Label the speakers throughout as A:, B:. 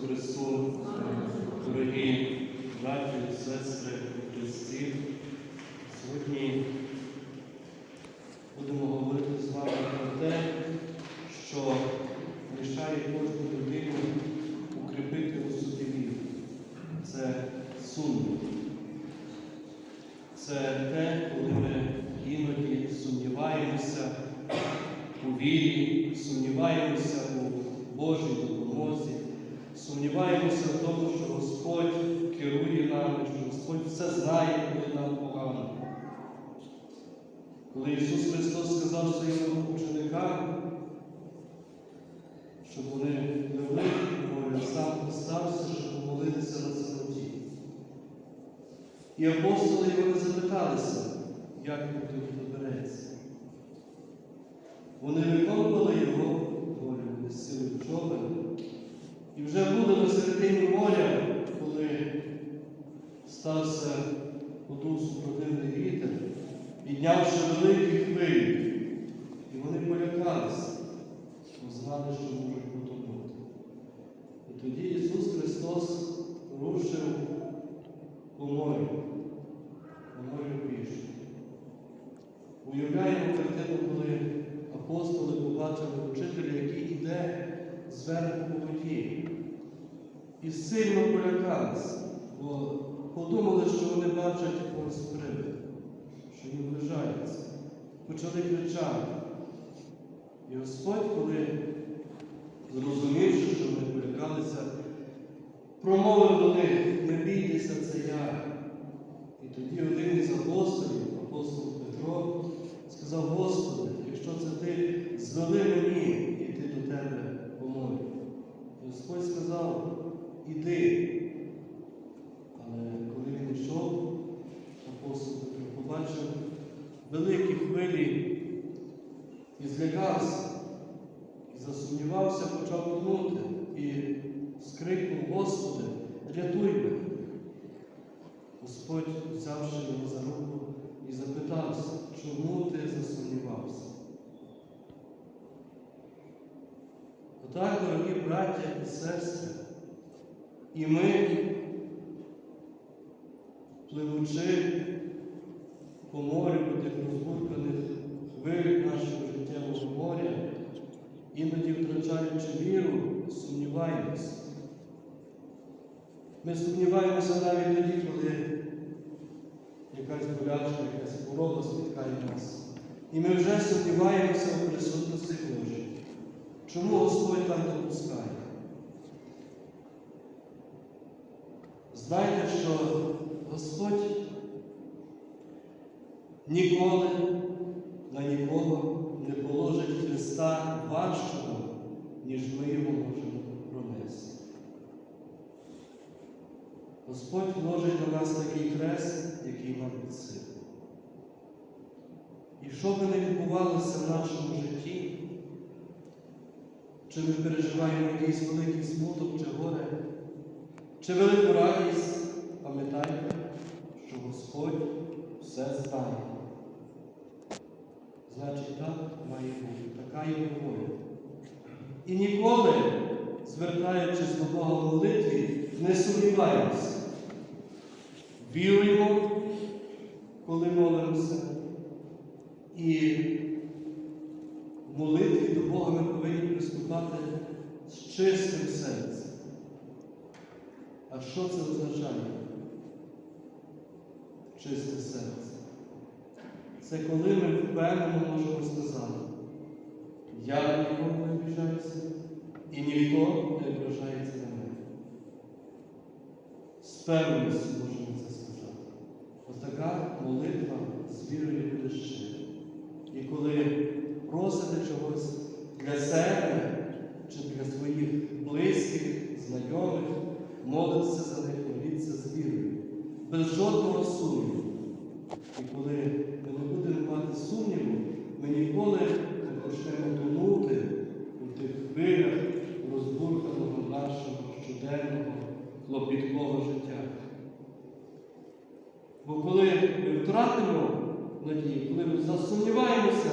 A: Христу, дорогі браті і сестри Христі. Сьогодні будемо говорити з вами про те, що мішає кожну людину укріпити у собі віру. Це сумнів. Це те, коли ми іноді сумніваємося у вірі, сумніваємося у Божій допомозі, сумніваємося в тому, що Господь керує нами, що Господь все знає, коли нам погано. Коли Ісус Христос сказав своїм ученикам, щоб вони вели волю, сам постався, щоб помолитися на самоті. І апостоли його запиталися, як він тут добереться. Вони виконували його волю, несили в човен. І вже були на середині моря, коли стався подув супротивний вітер, піднявши великі хвилі. І вони полякалися, бо знали, що можуть потонути. І тоді Ісус Христос рушив по морю, по морю пішки. Уявляємо картину, коли апостоли побачили вчителя, який йде зверху по воді. І сильно полякалися, бо подумали, що вони бачать якогось привид, що він вважається. Почали кричати. І Господь, коли зрозумівши, що вони полякалися, промовив до них, не бійтеся, це я. І тоді один із апостолів, апостол Петро, сказав, Господи, якщо це ти звели мені йти до тебе по морю. І Господь сказав, іди. Але коли він йшов, апостол Петро побачив великі хвилі і злякався, і засумнівався, почав тонути і скрикнув, Господи, рятуй мене. Господь, взявши його за руку і запитався, чому ти засумнівався? Отак, дорогі браття і ми, пливучи по морю, по тих розбурканих хвилях нашого життєвого моря, іноді втрачаючи віру, сумніваємося. Ми сумніваємося навіть тоді, коли якась болячка, якась хвороба спіткає нас. І ми вже сумніваємося у присутності Божій. Чому Господь так допускає? Знайте, що Господь ніколи на нікого не положить Христа важчого, ніж ми його можемо пронести. Господь вложить на нас такий хрест, який нам під силу. І що би не відбувалося в нашому житті, чи ми переживаємо якийсь великий смуток чи горе, чи велику радість, пам'ятайте, що Господь все знає. Значить, так має бути, така є воля. І ніколи, звертаючись до Бога молитві, не сумніваємося. Віруємо, коли молимося. І в молитві до Бога ми повинні приступати з чистим серцем. А що це означає? Чисте серце. Це коли ми впевнено можемо сказати, я на нікого не обіжаюся, і ніхто не ображається на мене. З певністю можемо це сказати. Ось така молитва з вірою буде щира. І коли просите чогось для себе чи для своїх близьких, знайомих, молитеся за них, моліться з вірою, без жодного сумніву. І коли ми не будемо мати сумніву, ми ніколи не почнемо тонути у тих хвилях розбурханого нашого щоденного клопіткого життя. Бо коли ми втратимо надію, коли ми засумніваємося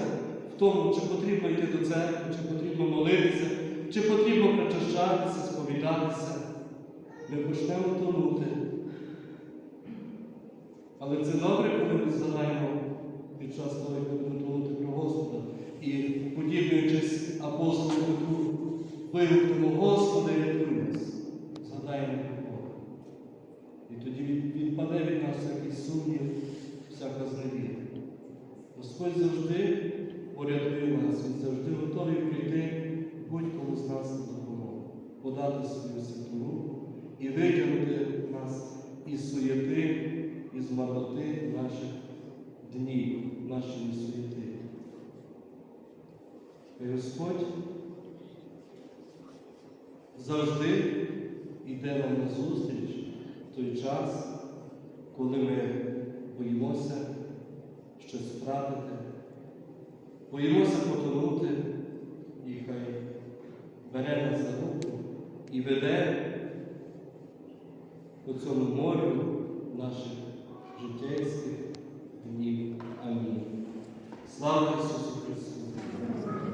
A: в тому, чи потрібно йти до церкви, чи потрібно молитися, чи потрібно причащатися, сповідатися, ми почнемо тонути. Але це добре, коли ми згадаємо під час того, як будемо тонути про Господа. І подібнюючись апостолу Петру, вигукнемо Господи, рятуй нас. Згадаємо Бога. І тоді від- відпаде від нас всякий сумнів, всяка зневіра. Господь завжди порятує нас, Він завжди готовий прийти будь-кому з нас на допомогу, подати свою святу руку і витягнути нас із суєти, із марноти наших днів, нашої суєти. Господь завжди йде нам на зустріч в той час, коли ми боїмося щось втратити, боїмося потонути, і хай бере нас за руку і веде по цьому морю наших життєйських днів. Амінь. Слава Ісусу